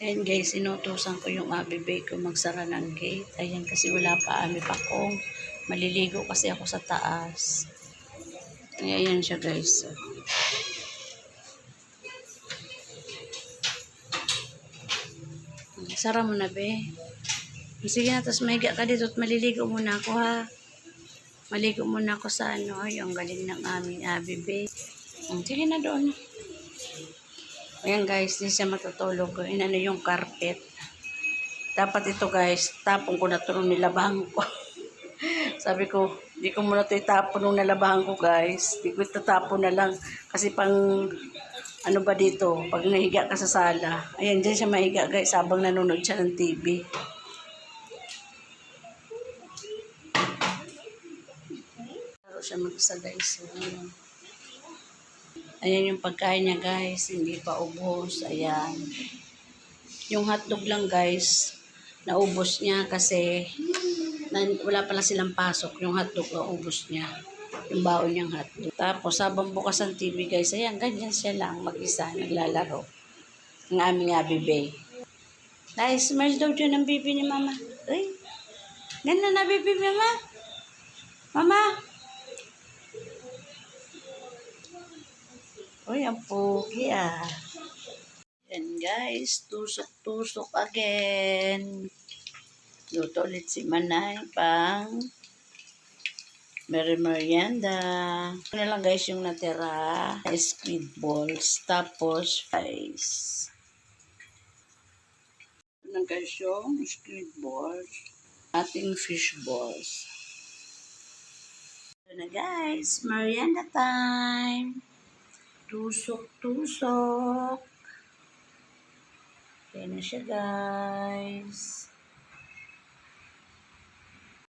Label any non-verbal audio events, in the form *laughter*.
Ayan guys, inutusan ko yung abibay ko magsara ng gate. Ayan kasi wala pa ami pa kong maliligo kasi ako sa taas. Ayan siya guys. Sara mo na be. Sige na, tapos mahiga ka dito at maliligo muna ako ha. Maligo muna ako sa ano, yung galing ng aming abibe. Sige na doon. Ayan guys, di siya matutulog. Inano yung carpet. Dapat ito guys, tapon ko na ito nung nilabahan ko. *laughs* Sabi ko, di ko muna ito itapon nung nalabahan ko guys. Di ko itatapon na lang. Kasi pang, ano ba dito, pag nahiga ka sa sala. Ayan, dyan siya mahiga guys, habang nanonood siya ng TV. Laro siya mag-isa guys. Ayan. Ayan yung pagkain niya guys, hindi pa ubos. Ayan. Yung hotdog lang guys, naubos niya kasi na, wala pala silang pasok. Yung hotdog naubos niya. Yung baon niyang hotdog. Tapos habang bukas ang TV guys, ayan, ganyan siya lang mag-isa, naglalaro. Ng aming abibay. Dahil smile daw dyan ang bibi ni mama. Uy, ganda na bibi mama. Mama, Uy, ang pogi ah. Yan guys, tusok-tusok again. Luto ulit si Manay pang Mary merienda. Ano lang guys yung natira. Squid balls. Tapos fries. Ano guys yung squid balls. Ating fish balls. Ito na guys, merienda time. Tusok-tusok. Yan na siya, guys.